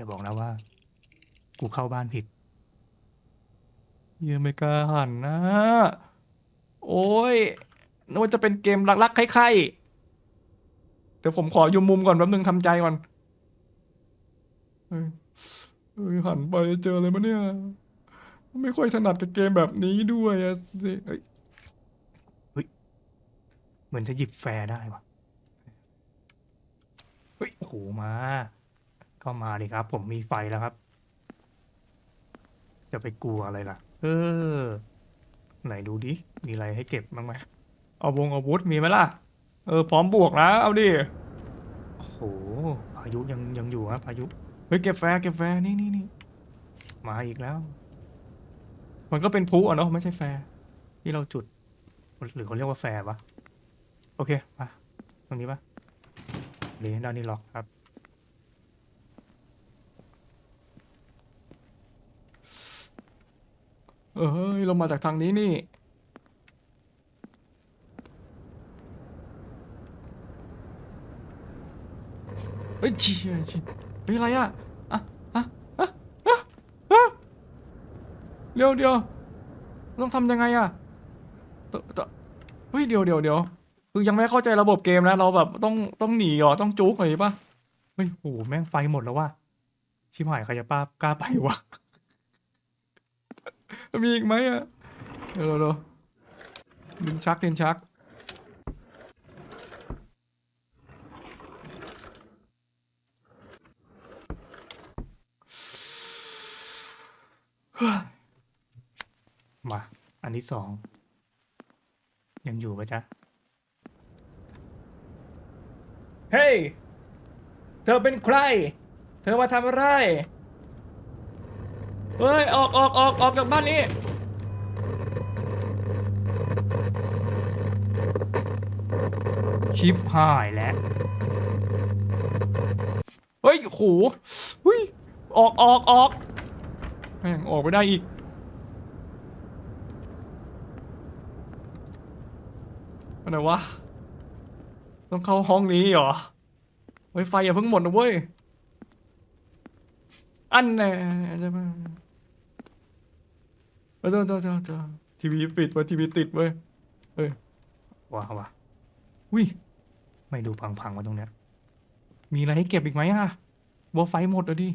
อย่าบอกนะว่า กูเข้าบ้านผิดยังไม่กล้าหันนะ โอ้ยนึกว่าจะเป็นเกมรักๆใครๆเดี๋ยวผมขออยู่มุมก่อนแป๊บนึงทำใจก่อนเฮ้ยเฮ้ยหันไปเจออะไรมาเนี่ย ไม่ค่อยถนัดกับเกมแบบนี้ด้วยอะสิเฮ้ยเฮ้ยเหมือนจะหยิบแฟร์ได้วะเฮ้ยโอ้โหมา ก็มาดิครับ ผมมีไฟแล้วครับ จะไปกลัวอะไรล่ะ เออ ไหนดูดิ มีอะไรให้เก็บบ้างไหมเอาวงอาวุธมีไหมล่ะ เออ พร้อมบวกนะ เอาดิโอ้โหพายุยังยังอยู่ครับพายุ เฮ้ยเก็บแฟร์เก็บแฟร์นี่นี่นี่มาอีกแล้ว มันก็เป็นพลุอะเนาะไม่ใช่แฟร์ที่เราจุด หรือเขาเรียกว่าแฟร์ปะโอเคมาตรงนี้ปะเดี๋ยวด้านนี้ล็อกครับ เอ้ยเรามาจากทางนี้นี่ เฮ้ยชีเชี่ยเฮ้ยอะไรอะอะอะอะอะอะเดี๋ยวเดี๋ยวต้องทำยังไงอะตตเฮ้ยเดี๋ยวเดี๋ยวเดี๋ยวคือยังไม่เข้าใจระบบเกมนะเราแบบต้องต้องหนีเหรอต้องจุกหน่อยปะเฮ้ยโหแม่งไฟหมดแล้วว่ะชิบหายใครจะป้ากล้าไปวะ มีอีกไหมอะเออเดี๋ยวดินชักดินชักมา อันที่สอง ยังอยู่ปะจ๊ะ เฮ้ยเธอเป็นใคร เธอมาทำอะไร เฮ้ย ออกออกออกออกจากบ้านนี้ ชิปหายแล้ว เฮ้ยโหหุยออกออกออกแม่งออกไม่ได้อีก อะไรวะ ต้องเข้าห้องนี้เหรอไวไฟอย่าเพิ่งหมดนะเว้ย อันแน่ใช่ไหม เออเดี๋ยวเดี๋ยวเดี๋ยวเดี๋ยวทีวีปิดไว้ทีวีติดเว้ยเฮ้ยว้าวว้าวิไม่ดูพังๆมาตรงเนี้ย มีอะไรให้เก็บอีกไหมอะวัวไฟหมดแล้วดิ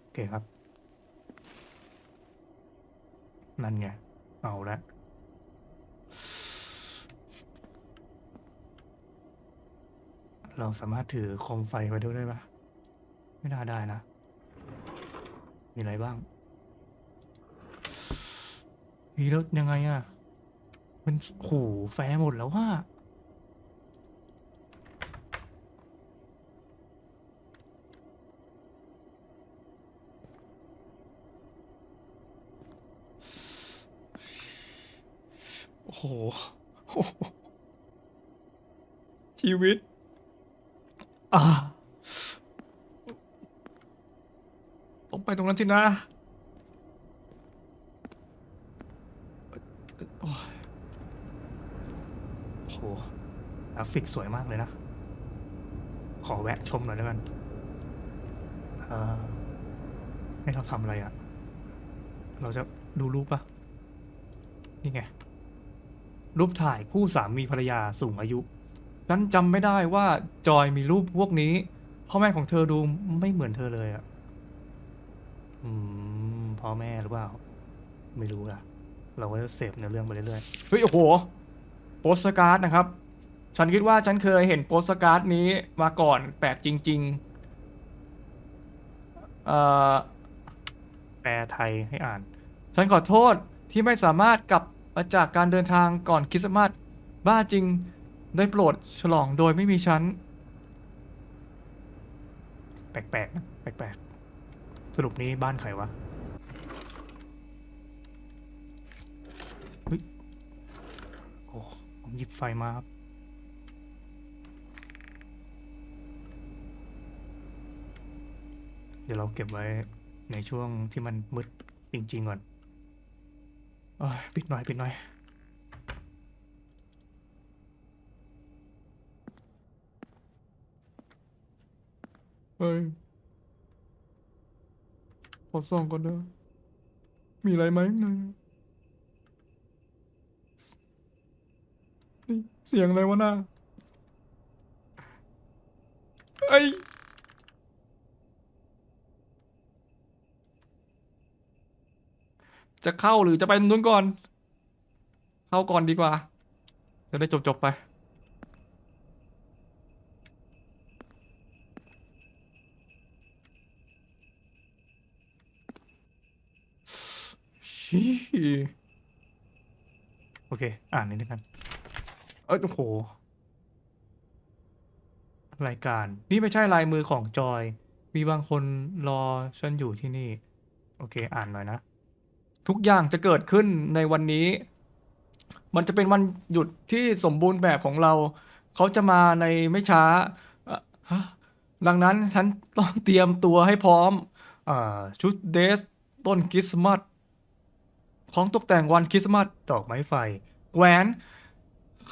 โอเคครับ นั่นไง เอาละเราสามารถถือโคมไฟไปด้วยได้ปะไม่น่าได้นะ มีอะไรบ้างีแล้วยังไงอะมันโหแฟหมดแล้วว่าโอ้โห ชีวิต อ่าต้องไปตรงนั้นทีนะโอ้ยโอ้โหกราฟิกสวยมากเลยนะ ขอแวะชมหน่อยแล้วกันเออให้เราทำอะไรอะเราจะดูรูปปะนี่ไง รูปถ่ายคู่สามีภรรยาสูงอายุฉันจำไม่ได้ว่าจอยมีรูปพวกนี้ พ่อแม่ของเธอดูไม่เหมือนเธอเลยอะอืม พ่อแม่หรือเปล่า ไม่รู้อะเราก็จะเสพในเรื่องไปเรื่อยๆ เฮ้ย โอ้โห โปสการ์ดนะครับ ฉันคิดว่าฉันเคยเห็นโปสการ์ดนี้มาก่อนแปลกจริง ๆ เอ่อ แปลไทยให้อ่าน ฉันขอโทษที่ไม่สามารถกลับมาจากการเดินทางก่อนคริสต์มาสบ้าจริงได้โปรดฉลองโดยไม่มีฉัน แปลกๆนะแปลกๆ สรุปนี้บ้านใครวะ ผมหยิบไฟมาครับ เดี๋ยวเราเก็บไว้ในช่วงที่มันมืดจริง ๆ ก่อนอปิดหน่อย ปิดหน่อย เฮ้ย ขอส่องก่อนเด้อมีอะไรไหมข้างใน เสียงอะไรวะน่าไอยจะเข้าหรือจะไปนู้นก่อน เข้าก่อนดีกว่า จะได้จบๆไป โอเค อ่านนิดนึงกัน เอ้ยโอ้โห รายการ นี่ไม่ใช่ลายมือของจอย มีบางคนรอฉันอยู่ที่นี่ โอเค อ่านหน่อยนะ ทุกอย่างจะเกิดขึ้นในวันนี้ มันจะเป็นวันหยุดที่สมบูรณ์แบบของเรา เขาจะมาในไม่ช้าฮะดังนั้นฉันต้องเตรียมตัวให้พร้อมอชุดเดสต้นคริสต์มาสของตกแต่งวันคริสต์มาสดอกไม้ไฟแหวน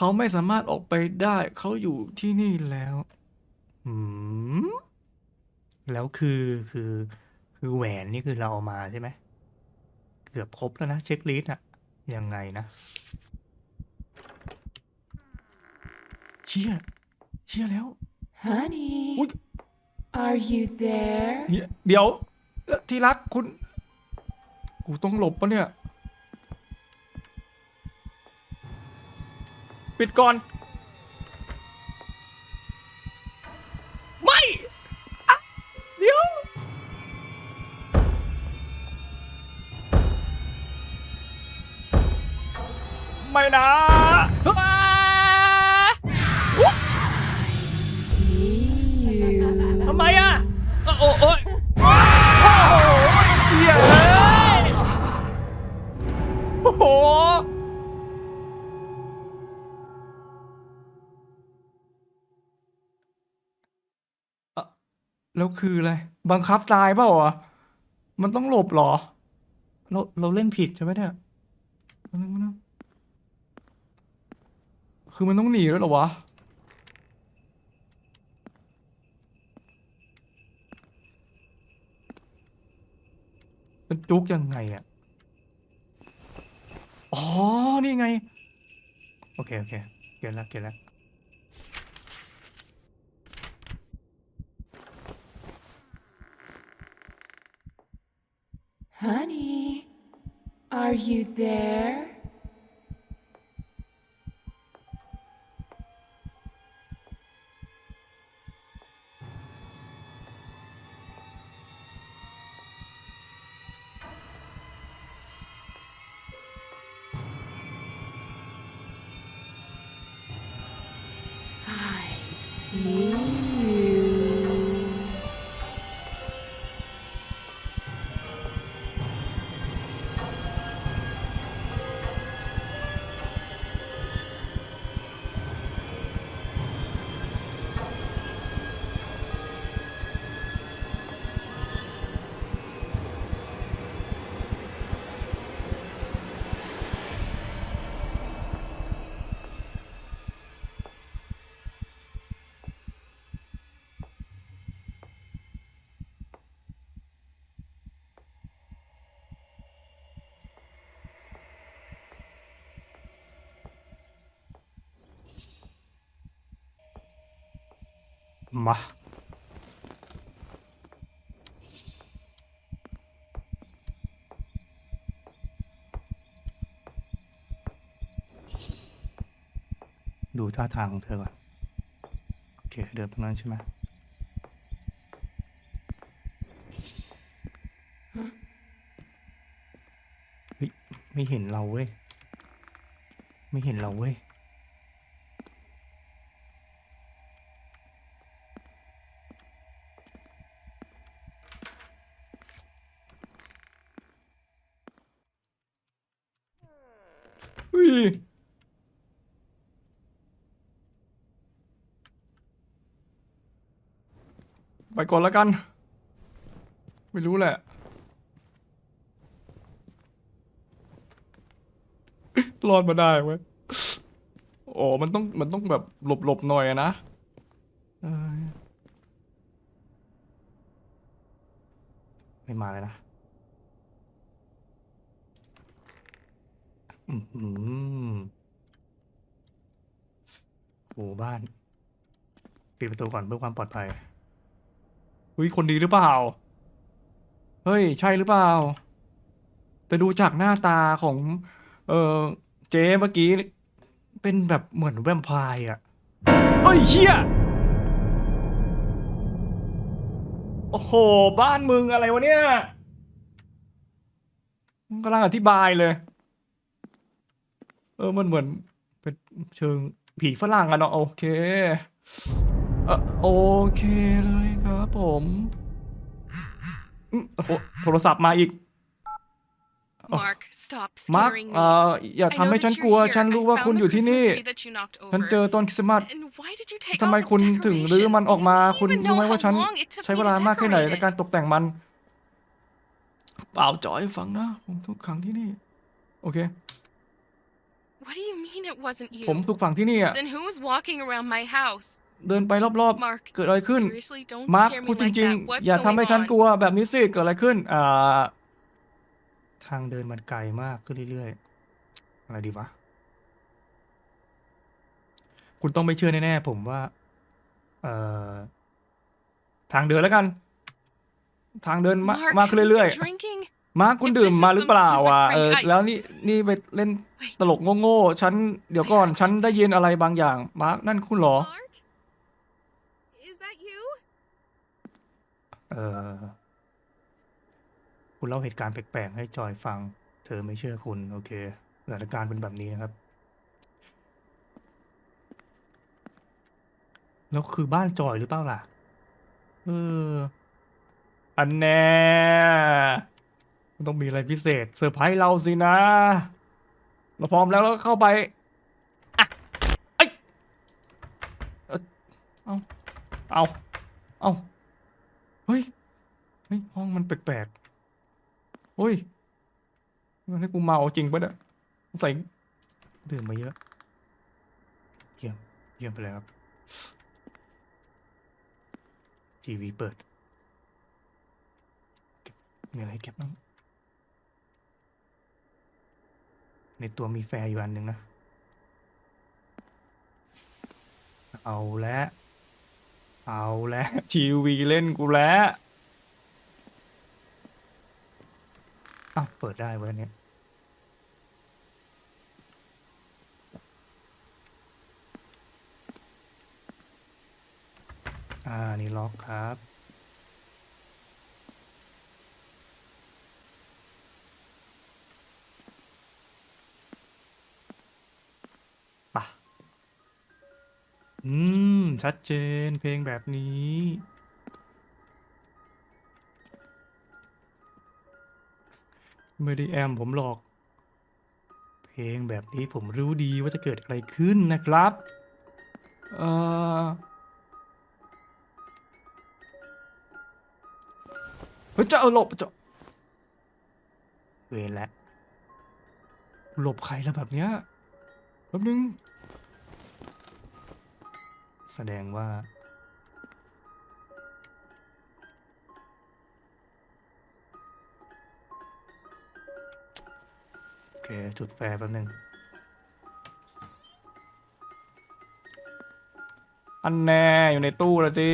เขาไม่สามารถออกไปได้ เขาอยู่ที่นี่แล้วอืมแล้วคือคือคือแหวนนี่คือเราเอามาใช่ไหม เกือบครบแล้วนะเช็คลิสต์อะยังไงนะเชี่ยเชี่ยแล้ว Honey, Ui. are you there? เดี๋ยวเดี๋ยวเอ่อที่รักคุณ กูต้องหลบปะเนี่ย ปิดก่อน คืออะไร บังคับตายเปล่าอะมันต้องหลบเหรอ เราเราเล่นผิดใช่ไหมเนี่ยแป๊บนึงแป๊บนึงคือมันต้องหนีแล้วเหรอวะ มันจุกยังไงอะอ๋อ นี่ไง โอเค โอเค เก็ตแล้วเก็ตแล้ว Honey, are you there? มาดูท่าทางของเธอก่อน โอเค เดินตรงนั้นใช่ไหมเฮ้ย ไม่เห็นเราเว้ย ไม่เห็นเราเว้ย อุ้ย ไป ก่อนแล้วกัน ไม่รู้แหละ รอดมาได้เว้ยโอ้มันต้องมันต้องแบบหลบหลบหน่อยนะไม่มาเลยนะอืมอืมโอ้บ้านปิดประตูก่อนเพื่อความปลอดภัย อุ้ยคนดีหรือเปล่า เฮ้ย ใช่หรือเปล่า แต่ดูจากหน้าตาของ เออเจ๊เมื่อกี้ เป็นแบบเหมือนแวมไพร์อะเฮ้ยเฮียโอ้โห บ้านมึงอะไรวะเนี่ยมึงกำลังอธิบายเลย เออ มันเหมือน เป็นเชิงผีฝรั่งอะเนาะโอเค เออโอเคเลยครับ ผมอืมโอ้โหโทรศัพท์มาอีก Oh. Mark, stop มาร์ค scaring เอ่ me. ออย่า I ทำ know ให้ that ฉัน you're กลัว here. ฉัน I รู้ว่า found คุณ the อยู่ที่นี่ Christmas tree that you knocked ฉัน over. เจอต้นคริสต์มาส And why did you take ทำไม all its คุณถึงรื้อมัน decorations? ออกมา Do you คุณ even รู้ไหม know ว่า how ฉัน long it took ใช้ me เว to ลามากแค่ไหน decorate ในการ it? ตกแต่งมัน เปล่าจอยฟังนะ ผมทุกครั้งที่นี่ โอเค What do you mean it wasn't ผม you? ทุกฝั่งที่นี่อะ Then who was walking around my house? เดินไปรอบ Mark, ๆเกิดอะไรขึ้น seriously, don't มาร์ค scare พูด me จ like ริง that. ๆ What's อย่าทำให้ going ฉัน on? กลัวแบบนี้สิ เกิดอะไรขึ้น อ่า ทางเดินมันไกลมากขึ้นเรื่อยๆ อะไรดีวะ คุณต้องไม่เชื่อแน่ๆ ผมว่า เอ่อ ทางเดินแล้วกัน ทางเดินมา Mark, มากขึ้น have you เรื่อย been drinking? ๆมาร์คคุณ If ดื่ม this is มาหรือเปล่า some stupid อะ prank, เออ I- แล้วนี่นี่ไปเล่น Wait. ตลกโง่ๆ ฉันเดี๋ยวก่อน ฉันได้ยินอะไรบางอย่าง มาร์คนั่นคุณเหรอ Mark? Is that you? เออคุณเล่าเหตุการณ์แปลกๆให้จอยฟัง เธอไม่เชื่อคุณ โอเคสถานการณ์เป็นแบบนี้นะครับ แล้วคือบ้านจอยหรือเปล่าล่ะเอออันแน่ต้องมีอะไรพิเศษเซอร์ไพรส์เราสินะ เราพร้อมแล้วเราก็เข้าไปอะเอ้ยเอ้าเอาเอา เฮ้ย เฮ้ย ห้องมันแปลกๆเฮ้ย มันให้กูเมาจริงปะเนี่ยใส่ดื่มมาเยอะ เยี่ยม เยี่ยมไปเลยครับ ทีวีเปิด มีอะไรเก็บบ้าง ในตัวมีแฟร์อยู่อันหนึ่งนะ เอาแล้ว เอาแล้วทีวีเล่นกูแล้วอ้าวเปิดได้เว้ยเนี้ยอ่า นี่ล็อกครับ ชัดเจนเพลงแบบนี้ ไม่ได้แอมผมหรอก เพลงแบบนี้ผมรู้ดีว่าจะเกิดอะไรขึ้นนะครับ เอ่อเฮ้ยจะเอาหลบจะเวรแล้วหลบใครแล้วแบบเนี้ยแป๊บนึง แสดงว่า โอเค จุดแฟร์แป๊บนึง อันแน่อยู่ในตู้แล้วสิ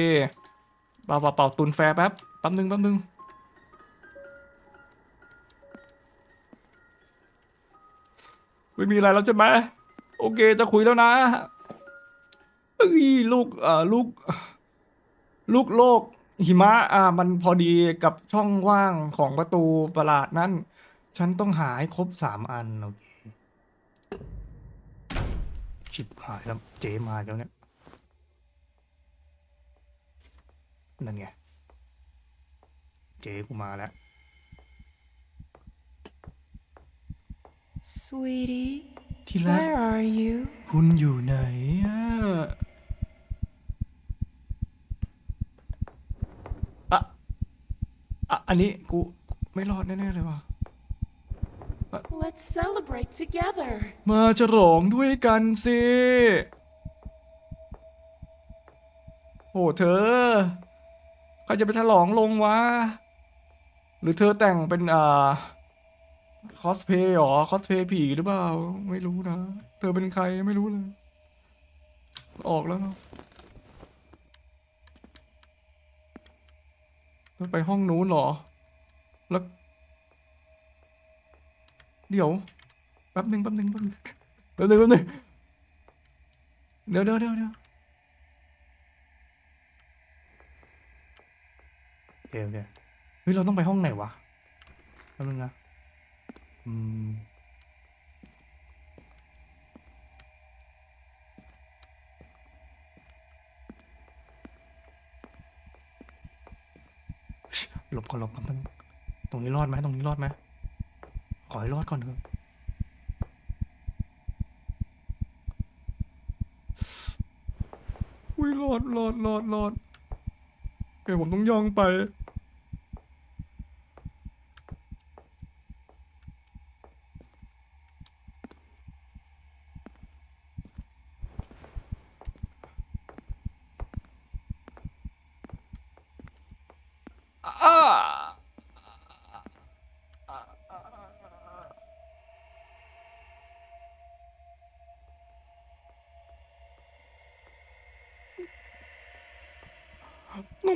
เป่าเป่าเป่าตุนแฟร์แป๊บแป๊บนึงแป๊บนึงไม่มีอะไรแล้วใช่ไหมโอเคจะคุยแล้วนะ ยลูกเอ่อลูก ลูกโลกหิมะ อ่า มันพอดีกับช่องว่างของประตูประหลาดนั่นฉันต้องหาให้ครบสามอันโอเคชิบหายแล้วเจมาแล้วเนี่ย นั่นไง เจกูมาแล้ว Sweetie, ที่รัก where are you? คุณอยู่ไหนอะอะ อะอันนี้กูไม่รอดแน่ๆเลยว่ะ Let's celebrate together. มาฉลองด้วยกันสิ โอ้เธอใครจะไปฉลองลงวะ หรือเธอแต่งเป็นอ่าคอสเพย์หรอคอสเพย์ผีหรือเปล่า ไม่รู้นะ เธอเป็นใครไม่รู้เลย ออกแล้วเนอะ เธอไปห้องนู้นเหรอ แล้ว เดี๋ยว แป๊บหนึ่งแป๊บหนึ่งแป๊บหนึ่งแป๊บหนึ่งแป๊บหนึ่งเดี๋ยวเดี๋ยวเดี๋ยวเดี๋ยวโอเคโอเคเฮ้ย เราต้องไปห้องไหนวะแป๊บนึงนะ อืม หลบก่อนหลบก่อนแป๊บนึงตรงนี้รอดไหมตรงนี้รอดไหมขอให้รอดก่อนเถอะอุ้ยรอดรอดรอดรอดเดี๋ยวผมต้องย่องไป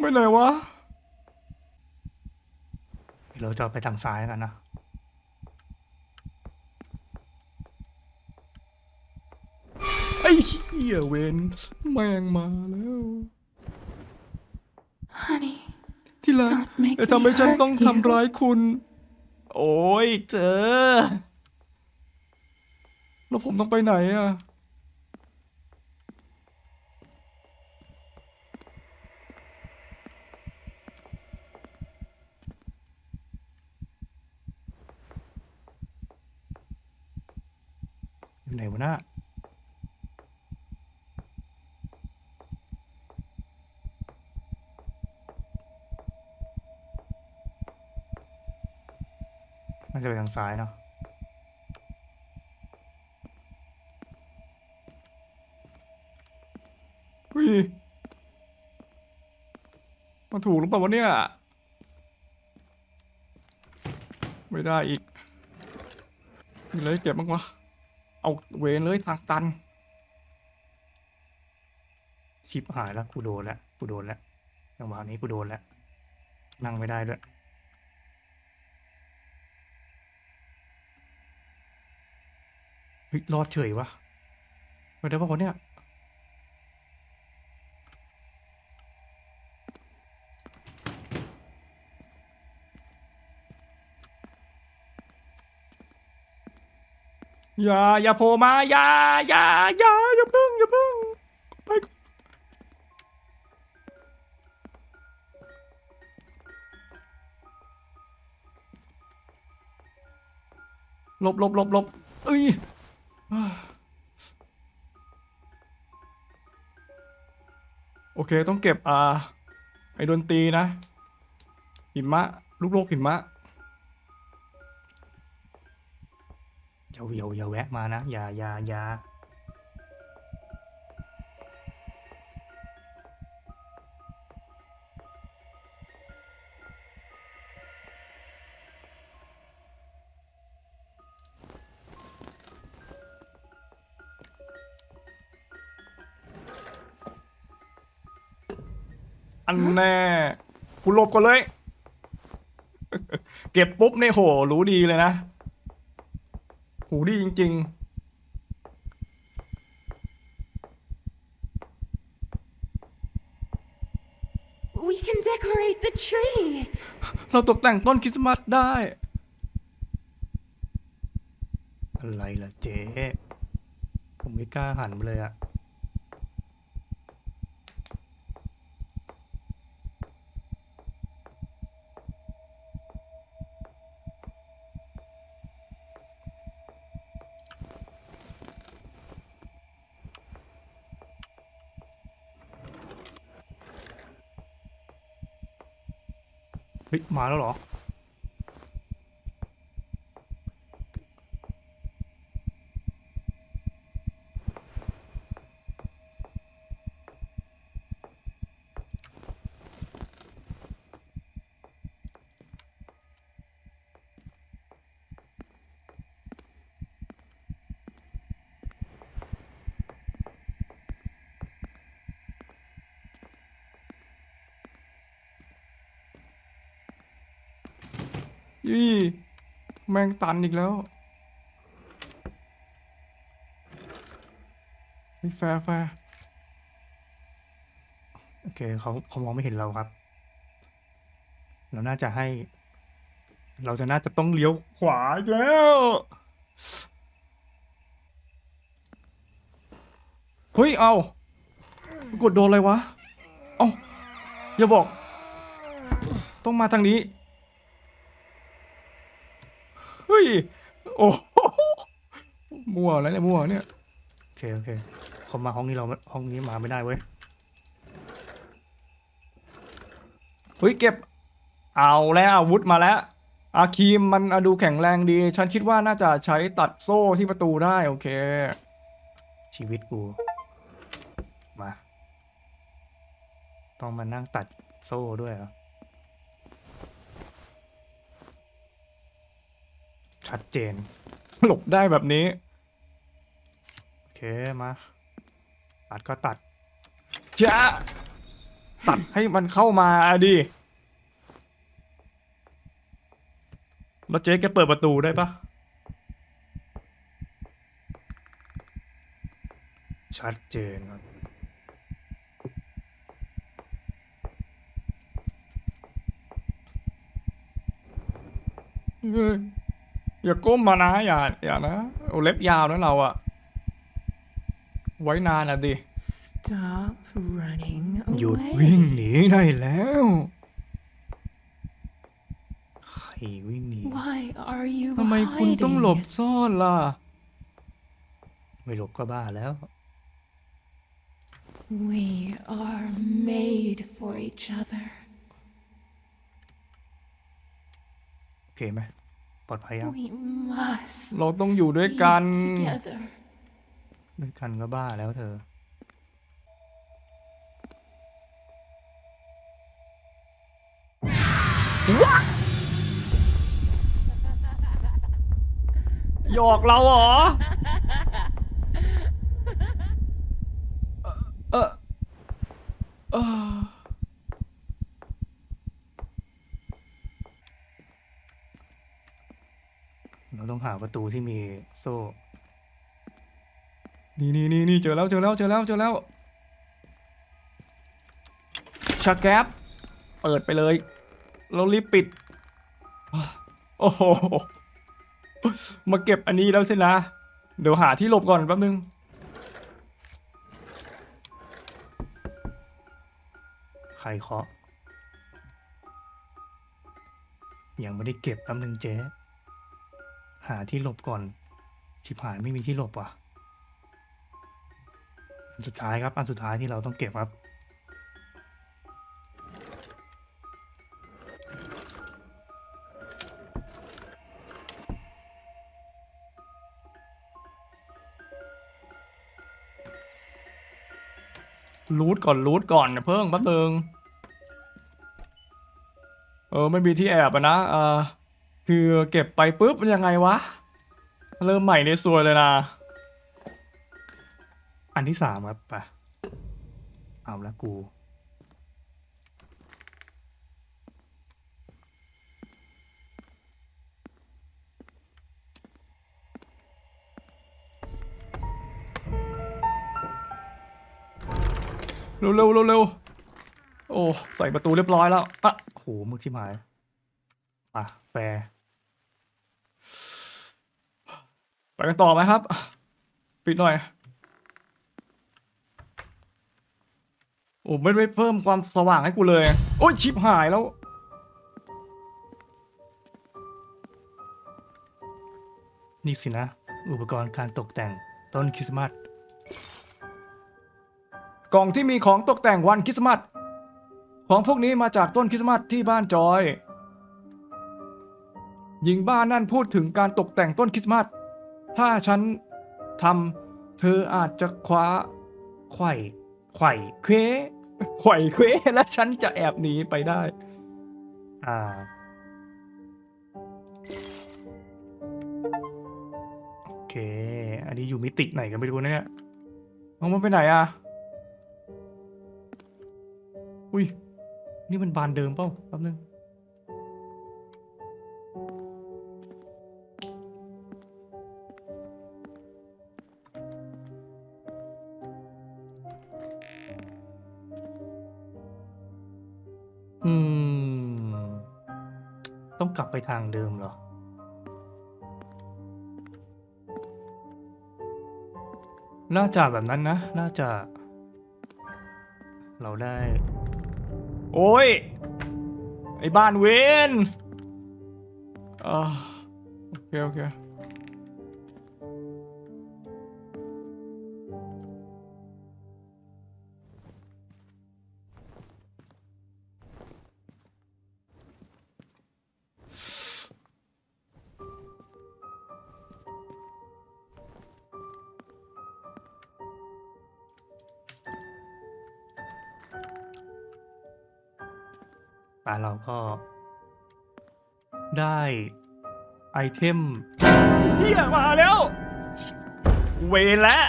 ไปไหนวะเดี๋ยวเราจะไปทางซ้ายกันนะ ไอ้เหี้ยเวนแม่งมาแล้ว Honey, ที่รัก Don't make อย่าทำให้ฉัน me hurt ต้อง you ทำร้ายคุณ โอ้ยเจอแล้วผมต้องไปไหนอะ อยู่ไหนวะน่ะน่างซ้ายเนาะเฮ้ยมาถูกหรือเปล่าวะเนี่ย ไม่ได้อีก มีอะไรเก็บบ้างวะ เอาเวนเลยทางตัน ชิปหายแล้วกูโดนแล้วกูโดนแล้วจังหวะนี้กูโดนแล้ว นั่งไม่ได้ด้วย เฮ้ยรอดเฉยวะไม่ได้ปะวะเนี่ยอย่าอย่าโผล่มาอย่าอย่าอย่าอย่าพึ่งอย่าพึ่งไปหลบหลบหลบหลบเอ้ย โอเค ต้องเก็บอ่าไอ้ดนตรีนะ หิมะ ลูกโลกหิมะอย่าอย่าอย่าแวะมานะ อย่าอย่าอย่า แน่กูหลบก่อนเลย เก็บปุ๊บเนี่ยโห รู้ดีเลยนะ หูดีจริง we can decorate the tree. ๆเราตกแต่งต้นคริสต์มาสได้ อะไรล่ะเจ๊ ผมไม่กล้าหันไปเลยอะ มาแล้วเหรอ อีแม่งตันอีกแล้วเฮ้ยแฟร์แฟร์โอเคเขาเขามองไม่เห็นเราครับ เราน่าจะให้ เราจะน่าจะต้องเลี้ยวขวาอีกแล้วเฮ้ยเอากดโดนอะไรวะ เอาอย่าบอก ต้องมาทางนี้ เฮ้ย โอ้โหมั่วแล้วเนี่ยมั่วเนี่ย โอเค โอเคเขามาห้องนี้เราห้องนี้มาไม่ได้เว้ย เฮ้ย เก็บ เอาแล้วอาวุธมาแล้ว อาคีมมันดูแข็งแรงดี ฉันคิดว่าน่าจะใช้ตัดโซ่ที่ประตูได้ โอเค ชีวิตกู มา ต้องมานั่งตัดโซ่ด้วยเหรอ ชัดเจน หลบได้แบบนี้ โอเค มา ตัดก็ตัดจะตัดให้มันเข้ามาดิแล้วเจ๊แกเปิดประตูได้ปะชัดเจนครับเฮ้ย อย่าก้มมานะอย่าอย่านะโอ้เล็บยาวนะเราอะไว้นานอะดิ Stop running หยุด away. วิ่งหนีได้แล้วใครวิ่งหนี Why are you ทำไมคุณต้องหลบ hiding? ซ่อนล่ะ ไม่หลบก็บ้าแล้ว We are made for each other. โอเคไหม ปลอดภัยยัง We must เราต้องอยู่ด้วย be กัน together. ด้วยกันก็บ้าแล้วเธอ หยอกเราเหรอ เออเออ เราต้องหาประตูที่มีโซ่ นี่นี่นี่นี่เจอแล้วเจอแล้วเจอแล้วเจอแล้วชาแก๊ปเปิดไปเลยเรารีบปิด โอ้โห มาเก็บอันนี้แล้วสินะ เดี๋ยวหาที่หลบก่อนแป๊บนึง ใครเคาะยังไม่ได้เก็บแป๊บนึงเจ๊ หาที่หลบก่อน ชิบหายไม่มีที่หลบว่ะอันสุดท้ายครับ อันสุดท้ายที่เราต้องเก็บครับ รูทก่อนรูทก่อนอย่าเพิ่งแป๊บนึงเออ ไม่มีที่แอบอะนะ เออ คือเก็บไปปุ๊บมันยังไงวะ เริ่มใหม่ในซวยเลยนะ อันที่สามครับไปเอาละกู เร็วเร็วเร็วเร็วโอ้ ใส่ประตูเรียบร้อยแล้วอะโหมึงที่หมาย อะแฟร์ ไปกันต่อไหมครับ ปิดหน่อย โอ้ไม่ได้เพิ่มความสว่างให้กูเลย โอ้ยชิบหายแล้ว นี่สินะ อุปกรณ์การตกแต่งต้นคริสต์มาสกล่องที่มีของตกแต่งวันคริสต์มาสของพวกนี้มาจากต้นคริสต์มาสที่บ้านจอยหญิงบ้านนั่นพูดถึงการตกแต่งต้นคริสต์มาส ถ้าฉันทำเธออาจจะคว้าไข่ไข่เควไข่เควและฉันจะแอบหนีไปได้ อ่า โอเค อันนี้อยู่มิติไหนกันไม่รู้นะเนี่ยเอามันไปไหนอะ อุ้ย นี่มันบานเดิมเปล่าแป๊บนึง ทางเดิมเหรอ น่าจะแบบนั้นนะ น่าจะ เราได้ โอ้ย ไอ้บ้านเวนอ่าโอเค โอเค ป่าเราก็ ได้ไอเทมเฮียมาแล้ว เวรแล้ว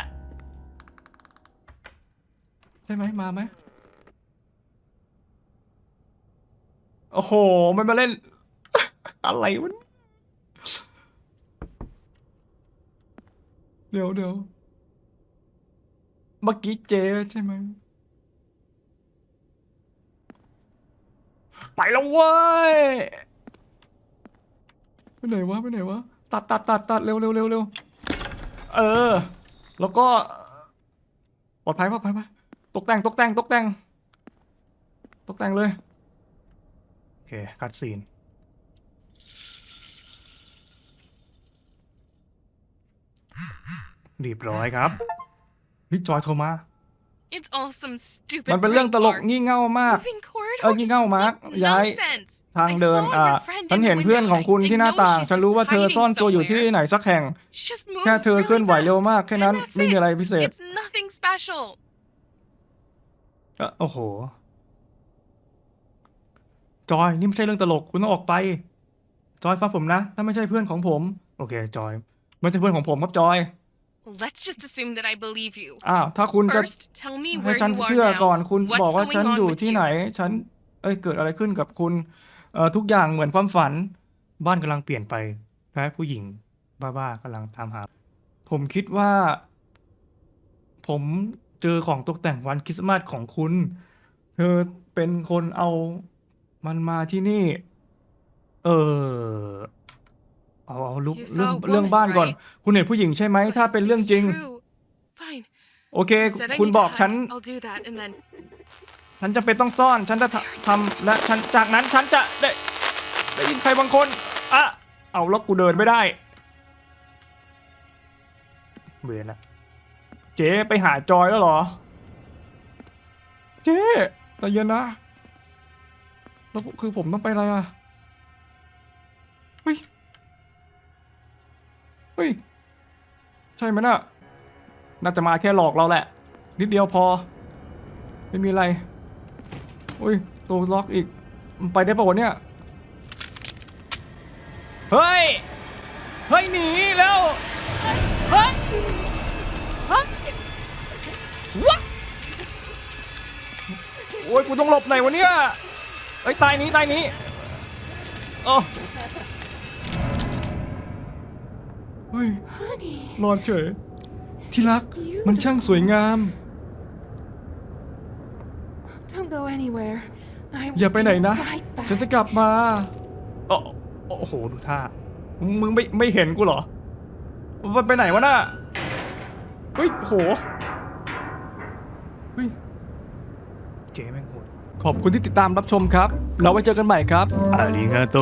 ใช่ไหมมาไหมโอ้โห มันมาเล่น อะไรวะเนี่ยเดี๋ยวเดี๋ยวเมื่อกี้เจใช่ไหม ไปแล้วเว้ยไปไหนวะไปไหนวะตัดตัดตัดตัดเร็วเร็วเร็วเร็วเออ แล้วก็ปลอดภัยปลอดภัยไปตกแต่งตกแต่งตกแต่ง ตกแต่งเลย โอเคคัดซีนเรียบร้อยครับพี่จอยโทรมา It's all some stupid มันเป็นเรื่องตลก prank, งี่เง่ามาก Mark. Moving corridors? เอองี่เง่ามาก What ย้าย nonsense. ทาง I เดิน saw อ่า your friend ฉัน in the เห็นเพื่อน window ของ and คุณ I- ที่หน้า I know ต่าง she's ฉันรู้ว่า just เธอ hiding ซ่อนตัวอยู่ที่ somewhere. ไหนสักแห่ง She just แค่ moves เธอ really เคลื่อนไหวเร็ว fast. มากแค่ And นั้น that's ไม่มี it. อะไรพิเศษ It's nothing special. เอ่อโอ้โห จอย นี่ไม่ใช่เรื่องตลก คุณต้องออกไป จอยฟังผมนะถ้าไม่ใช่เพื่อนของผม โอเค จอยไม่ใช่เพื่อนของผมครับจอย Let's just assume that I believe you. อ้าวถ้าคุณจะ First, tell me ให้ where ฉัน you are เชื่อก่อน now. คุณบ What's อกว่า going ฉัน on อยู่ with ที่ you? ไหน ฉัน เอ้ย เกิดอะไรขึ้นกับคุณเอ่อทุกอย่างเหมือนความฝัน บ้านกำลังเปลี่ยนไปแพ้ผู้หญิง บ้าๆกำลังตามหา ผมคิดว่า ผมเจอของตกแต่งวันคริสต์มาสของคุณ เธอเป็นคนเอามันมาที่นี่ เออ เอาเอาลุก You เรื่อง saw a เรื่อง woman, บ้านก่อน right? คุณเห็นผู้หญิงใช่ไหม ถ้าเป็นเรื่อง It's จริง true. Fine. โอเค You said I คุณ need to บอกฉัน hide. I'll do that and then ฉันจะเป็นต้องซ่อน ฉันจะทำทำและฉันจากนั้นฉันจะได้ได้ยินใครบางคนอะเอาแล้วกูเดินไม่ได้เบื่อละเจ๊ไปหาจอยแล้วเหรอ เจ๊ใจเย็นนะแล้วคือผมต้องไปอะไรอะ ฮ้ย ใช่ไหมน่ะ น่าจะมาแค่หลอกเราแหละ นิดเดียวพอ ไม่มีอะไร อุ้ยตัวล็อกอีกมันไปได้ปะวะเนี่ย เฮ้ย เฮ้ยหนีแล้ว เฮ้ย เฮ้ยวะโอ้ยกูต้องหลบไหนวะเนี่ยไอ้ยตายนี้ตายนี้โอ้ ฮ้ย Honey, รอดเฉย ที่รักมันช่างสวยงาม don't go anywhere. I อย่าไปไหนนะ right back. ฉันจะกลับมาโอ้โอ้โห ดูท่า มึงไม่ไม่เห็นกูเหรอ มันไปไหนวะน่ะเฮ้ยโหเฮ้ยเจ๊แม่งโหดขอบคุณที่ติดตามรับชมครับ เราไว้เจอกันใหม่ครับอาริกาโต